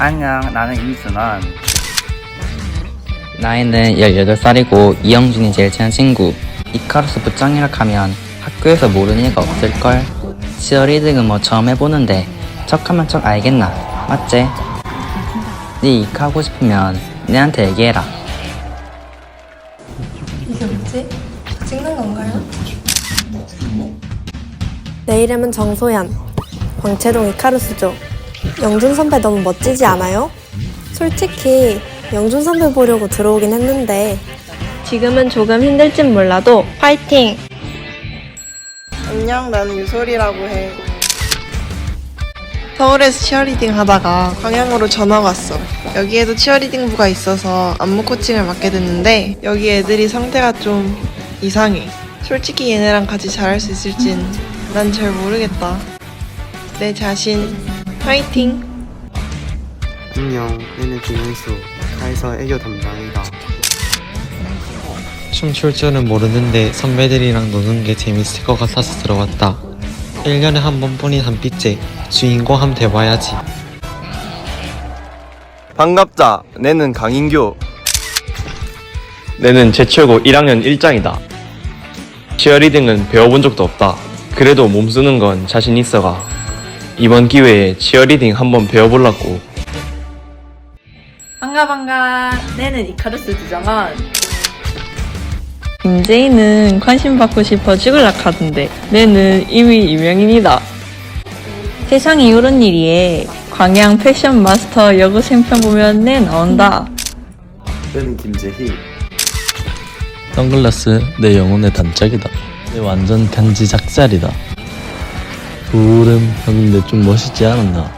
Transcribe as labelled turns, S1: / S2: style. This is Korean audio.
S1: 안녕, 나는 이순원.
S2: 나이는 18살이고 이영준이 제일 친한 친구 이카루스 부짱이라 하면 학교에서 모르는 애가 없을걸 치어리딩은 뭐 처음 해보는데 척하면 척 알겠나 맞지? 네 이카 하고 싶으면 내한테 얘기해라
S3: 이게 뭐지? 찍는 건가요? 내 이름은 정소연. 광채동 이카루스죠. 영준 선배 너무 멋지지 않아요? 솔직히 영준 선배 보려고 들어오긴 했는데 지금은 조금 힘들진 몰라도 파이팅!
S4: 안녕, 나는 유솔이라고 해. 서울에서 치어리딩 하다가 광양으로 전화가 왔어. 여기에도 치어리딩부가 있어서 안무 코칭을 맡게 됐는데 여기 애들이 상태가 좀 이상해. 솔직히 얘네랑 같이 잘할 수 있을진 난 잘 모르겠다. 내 자신 파이팅!
S5: 안녕, 내는 김현수, 가에서 애교 담당이다.
S6: 춤출 줄은 모르는데 선배들이랑 노는 게 재밌을 것 같아서 들어왔다. 1년에 한 번뿐인 한빛째 주인공 함 돼봐야지.
S7: 반갑다. 내는 강인교.
S8: 내는 제철고 1학년 1장이다. 치어리딩은 배워본 적도 없다. 그래도 몸 쓰는 건 자신 있어가. 이번 기회에 치어리딩 한번 배워볼라고.
S9: 반가 반가 내는 이카루스 주정원
S10: 임재인은 관심 받고 싶어 죽을락 하던데 내는 이미 유명인이다. 세상에 이런 일이에 광양 패션 마스터 여고 생편 보면 내 나온다.
S5: 내는 김재희.
S11: 선글라스 내 영혼의 단짝이다. 내 완전 간지 작살이다. 구름 형 근데 좀 멋있지 않았나?